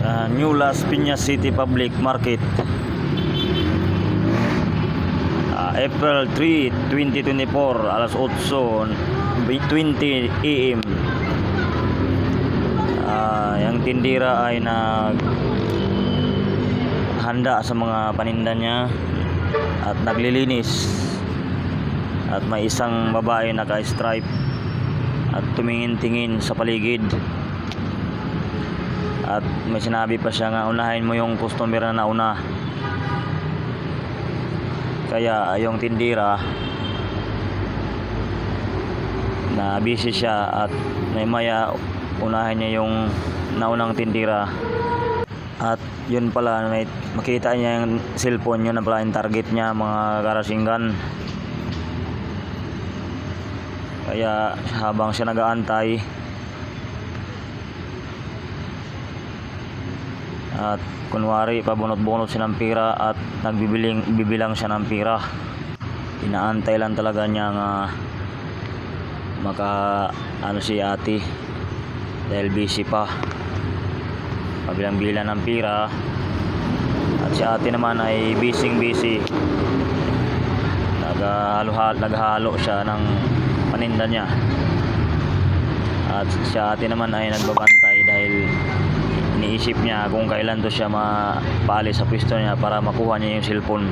sa New Las Piñas City Public Market. Ah, April 3, 2024, alas 8, 20 AM. Ah, yung tindira ay nag handa sa mga paninda niya at naglilinis at may isang babae naka-stripe at tumingin-tingin sa paligid at may sinabi pa siya nga unahin mo yung customer na nauna. Kaya yung tindira na busy siya at may maya unahin niya yung naunang tindira. At yun pala may makita niya yung cellphone yun na pala yung target niya mga karasinggan kaya habang siya nag-aantay at kunwari pabunot-bunot siya ng pira at nagbibiling bibilang siya ng pira. Inaantay lang talaga niya nga maka ano si ate dahil busy pa. Pabilang-bilang ng pira. At si ate naman ay busy busy naghalo naghalo siya ng paninda niya. At si ate naman ay nagbabantay dahil iniisip niya kung kailan to siya mapaalis sa pwesto niya para makuha niya yung cellphone.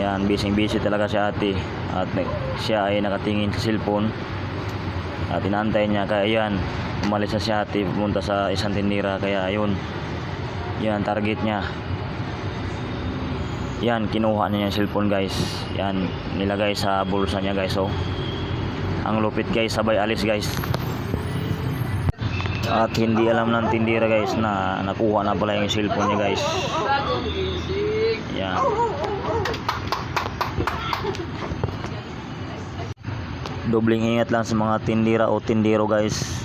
Yan busy busy talaga si ate. At siya ay nakatingin sa cellphone. At inaantay niya kaya yan umalis na si ate pumunta sa isang tindira kaya ayun. Yan target niya. Yan kinuha niya yung cellphone guys. Yan nilagay sa bulsa niya guys oh. Ang lupit guys sabay alis guys at hindi alam ng tindira guys na nakuha na pala yung cellphone niya guys. Yan dobling ingat lang sa mga tindira o tindero guys